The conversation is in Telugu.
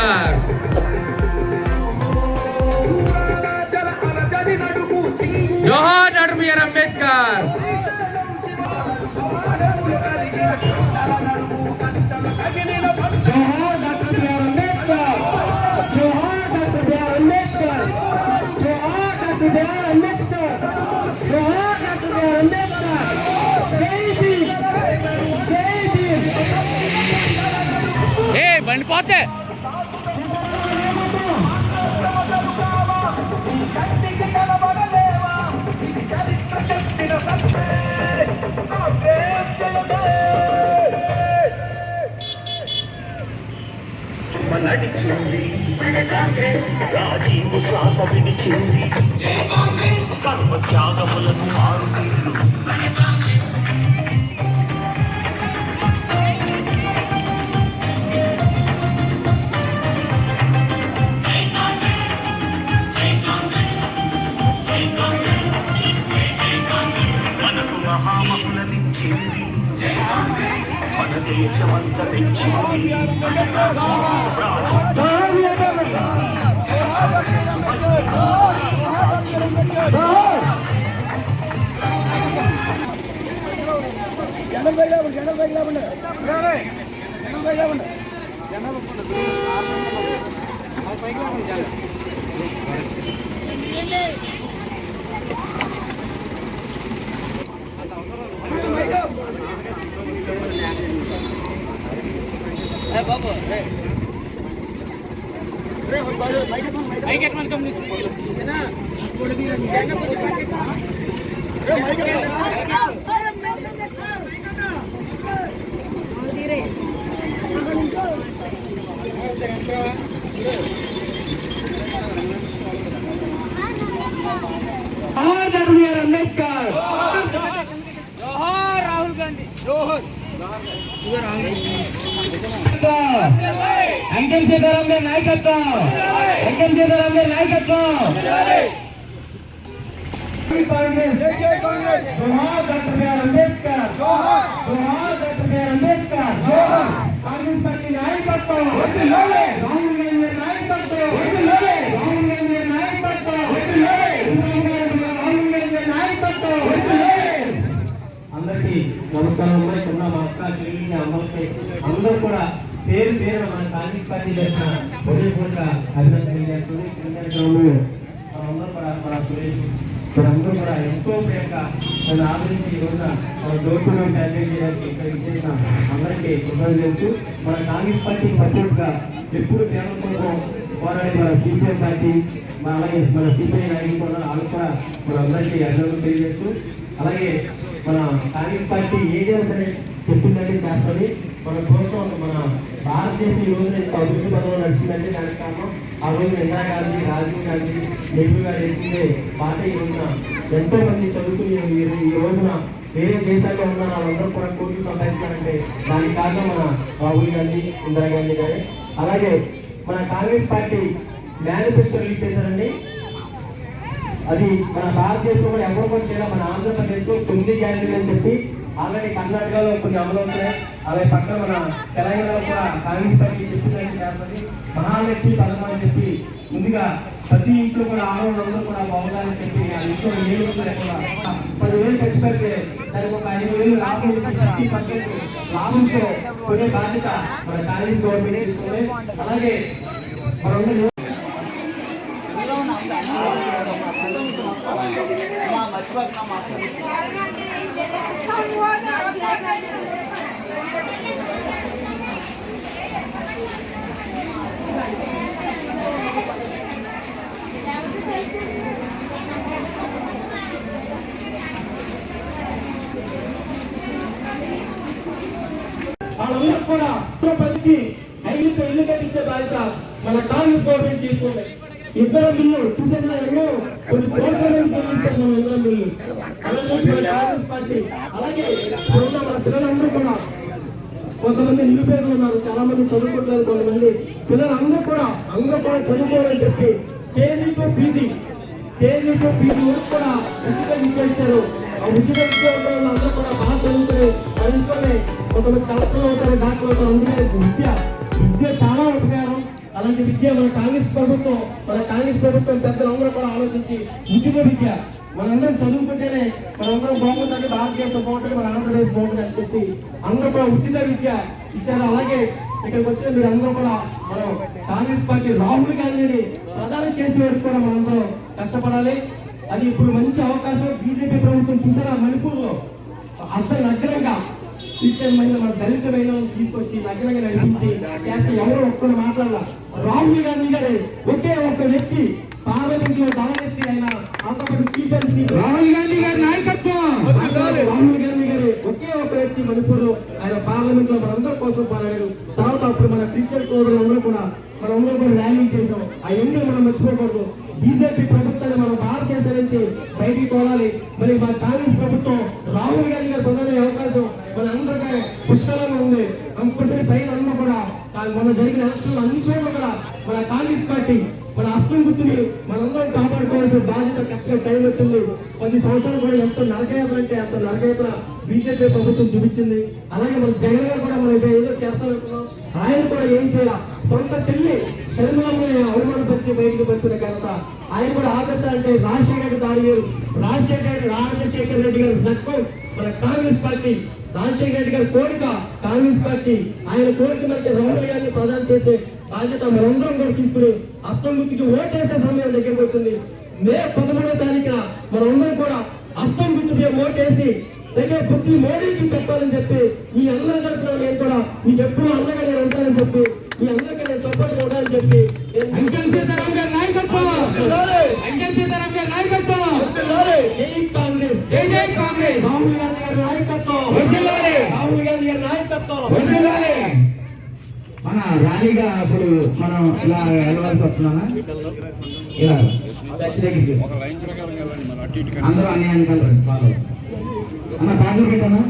అంబేద్కర్ జల అలజడి నడుగు సింగు జోహార్ డాక్టర్ బిఆర్ అంబేద్కర్ తగిలిన జోహార్ శ్వాస విడిచింది సర్వ త్యాగములను మారు మనకు మహామహులనిచ్చింది మన దేశమంత పెంచింది ஜனம் பைக்லாம் பண்ணு ஜனம் பைக்லாம் பண்ணு ஜனம் பைக்லாம் பண்ணு ஜனம் பைக்லாம் பண்ணு ஜனம் பாபு మైకెట్ జోహార్ రాహుల్ గాంధీ అంకెం సీతారాం గారి నాయకత్వం అంకెం సీతారాం గారి నాయకత్వం జోహార్ డాక్టర్ బిఆర్ అంబేద్కర్ జోహార్ డాక్టర్ బిఆర్ అంబేద్కర్ జోహార్ కాంగ్రెస్ పార్టీ నాయకత్వం రాహుల్ గాంధీ అందరికీ నమస్కారం ఉన్న మా అక్క చెల్లికి అమ్మలకి అందరూ కూడా పేరు పేరు మన కాంగ్రెస్ పార్టీ తరఫున హృదయపూర్వక అభినందన తెలియజేస్తుంది చిన్న మనందరూ కూడా మన సురేష్ మనందరూ కూడా ఎంతో ప్రేమగా నన్ను ఆదరించి ఈ రోజున మన డోర్ టు డోర్ క్యాంపెయిన్ చేయడానికి ఇక్కడ ఇచ్చేసిన అందరికీ కృతజ్ఞతలు మన కాంగ్రెస్ పార్టీకి సపోర్ట్గా ఎప్పుడు పేదల కోసం పోరాడే మన సిపిఎం పార్టీ మన అలాగే మన సిపిఐ నాయకులు కూడా వాళ్ళు కూడా మన అందరికీ అభినందనలు తెలియజేస్తూ అలాగే మన కాంగ్రెస్ పార్టీ ఏదైనా సరే చెప్పిందంటే చేస్తుంది. మన కోసం మన భారతదేశం ఈ రోజున ఇంత అభివృద్ధి పదంలో నడిచిందంటే దానికి కారణం ఆ రోజు ఇందిరా గాంధీ రాజీవ్ గాంధీ నెహ్రూ గారు వేసిందే పార్టీ ఈ రోజున. ఎంతో మంది చదువుకుని ఈ- ఈ రోజున వేరే దేశాల్లో ఉన్న వాళ్ళందరూ కూడా కోట్లు సంపాదించారంటే దానికి కారణం మన రాహుల్ గాంధీ ఇందిరా గాంధీ గారే. అలాగే మన కాంగ్రెస్ పార్టీ మేనిఫెస్టో రిలీజ్ చేశారండి అది మన భారతదేశంలో ఎవరు కూడా చేయాలి మన ఆంధ్రప్రదేశ్ తొమ్మిది గ్యారెంటీలు అని చెప్పి ఆల్రెడీ కర్ణాటకలో కొన్ని అమలవుతున్నాయి అలాగే పక్కన మన తెలంగాణలో కూడా కాంగ్రెస్ పార్టీ చెప్పిందని చేస్తుంది. మహాలక్ష్మి పథకం అని చెప్పి ముందుగా ప్రతి ఇంట్లో కూడా ఆడవాళ్ళందరూ కూడా బాగుండాలని చెప్పి ఆ ఇంట్లో ఏడు వందలు ఎక్కడ పదివేలు ఖర్చు పెడితే దానికి ఒక ఐదు వేలు లాభం వేసి ఫిఫ్టీ పర్సెంట్ లాభంతో కొనే బాధ్యత మన కాంగ్రెస్ గవర్నమెంట్ తీసుకుంది. అలాగే మనందరూ కూడా ప్రపంచి ఐదు ఇల్లు కట్టించే బాధ్యత మన కాంగ్రెస్ గవర్నమెంట్ తీసుకుంది ఇద్దరు బిల్లు చూసిన ఎన్నో కొన్ని కోట్ల మంది చెల్లించారు మన ఇద్దరు బిల్లు అలాగే కాంగ్రెస్ పార్టీ అలాగే ఇప్పుడున్న మన పిల్లలందరూ కూడా కొంతమంది నిరుపేదలు ఉన్నారు చాలా మంది చదువుకుంటారు కొంతమంది. పిల్లలందరూ కూడా అందరూ కూడా చదువుకోవాలని చెప్పి KG to PG KG to PG వరకు కూడా ఉచిత విద్య ఇచ్చారు. ఆ ఉచిత విద్య ఉండడం అందరూ కూడా బాగా చదువుతారు మన ఇంట్లోనే కొంతమంది కలెక్టర్లు అవుతారు డాక్టర్లు అవుతారు అందుకే విద్య విద్య చాలా ఉపకారం అలాంటి విద్య మన కాంగ్రెస్ ప్రభుత్వం మన కాంగ్రెస్ ప్రభుత్వం పెద్దలందరూ కూడా ఆలోచించి ఉచిత విద్య. మనందరం చదువుకుంటేనే మనందరం బాగుంటుంది భారతదేశం బాగుంటుంది మన ఆంధ్రప్రదేశ్ బాగుంటుంది అని చెప్పి అందరూ కూడా ఉచిత విద్య ఇచ్చారు. అలాగే ఇక్కడికి వచ్చిన మీరు అందరూ కూడా మనం కాంగ్రెస్ పార్టీ రాహుల్ గాంధీని ప్రధాని చేసే వరకు కూడా మనందరం కష్టపడాలి. అది ఇప్పుడు మంచి అవకాశం. బీజేపీ ప్రభుత్వం చూసారా మణిపూర్లో? క్రిస్టియన్ మహిళ మన దళిత మహిళలను తీసుకొచ్చి నగ్నంగా నడిపించి చేస్తే ఎవరు ఒక్కరు మాట్లాడాల? రాహుల్ గాంధీ గారి ఒకే ఒక్క వ్యక్తి పార్లమెంట్లో దావెత్తి ఆయన ఆంధ్రప్రదేశ్ స్పీకర్ రాహుల్ గాంధీ గారి నాయకత్వం. రాహుల్ గాంధీ గారి ఒకే ఒక వ్యక్తి మణిపూర్లో ఆయన పార్లమెంట్లో మనందరి కోసం పోరాడారు తర్వాత అప్పుడు మన క్రిస్టియన్ సోదరులందరూ కూడా మనందరూ కూడా ర్యాలీ చేసాం ఆ ఎన్ని మనం మర్చిపోకూడదు బీజేపీ ప్రభుత్వాన్ని మనం భారతదేశం నుంచి బయటికి తోలాలి మరి మా కాంగ్రెస్ ప్రభుత్వం రాహుల్ గాంధీ గారు పొందలే అవకాశం మన అందరికీ పుష్కలంగా ఉంది కంపల్సరీ పైన అందరూ కూడా ఆ మొన్న జరిగిన ఎలక్షన్ అన్ని చోట్ల కూడా మన కాంగ్రెస్ పార్టీ మన అస్తం గుర్తుని మనందరం కాపాడుకోవాల్సిన బాధ్యత కరెక్ట్గా టైం వచ్చింది. పది సంవత్సరాలు కూడా ఎంత నరకయాత్ర అంటే అంత నరకయాత్ర బీజేపీ ప్రభుత్వం చూపించింది. అలాగే మన జగన్ గారు కూడా మనం ఏదో చేస్తామనుకున్నాం. ఆయన కూడా ఏం చేయాలి? సొంత చెల్లి శర్మలను అవమానపరిచి బయటకు పెట్టుకునే కనుక ఆయన కూడా ఆదర్శ అంటే రాజశేఖర రెడ్డి దారి రాజశేఖర రెడ్డి గారు నక్కం మన కాంగ్రెస్ పార్టీ రాజశేఖర రెడ్డి గారి కోరిక కాంగ్రెస్ పార్టీ ఆయన కోరిక మధ్య రాహుల్ గారిని ప్రదానం చేసే బాధ్యత మనందరం కూడా తీసుకుని అస్తం గుర్తుకి ఓటేసే సమయం దగ్గరకు వచ్చింది. మే పదమూడవ తారీఖున మనందరం కూడా అస్తం గుర్తుపై ఓటేసి దగ్గర ప్రతి మోడీకి చెప్పాలని చెప్పి మీ అందరి తరఫున నేను కూడా మీకు ఎప్పుడూ అండగా నేను ఉంటానని చెప్పి మీ అందరికీ నేను సపోర్ట్ ఉండాలని చెప్పి అంకెల్ సీతారాం గారి నాయకత్వం. జై జై కాంగ్రెస్. రాహుల్ గాంధీ గారి నాయకత్వం. రాహుల్ గాంధీ గారి నాయకత్వం. మన ర్యాలీగా అప్పుడు మనం ఇలా వెళ్ళవలసి వస్తున్నానా ఇలా. చర్చ్ దగ్గరికి అందరూ వెనకాల ఫాలో అన్న ప్యాకెట్ పెట్టానా?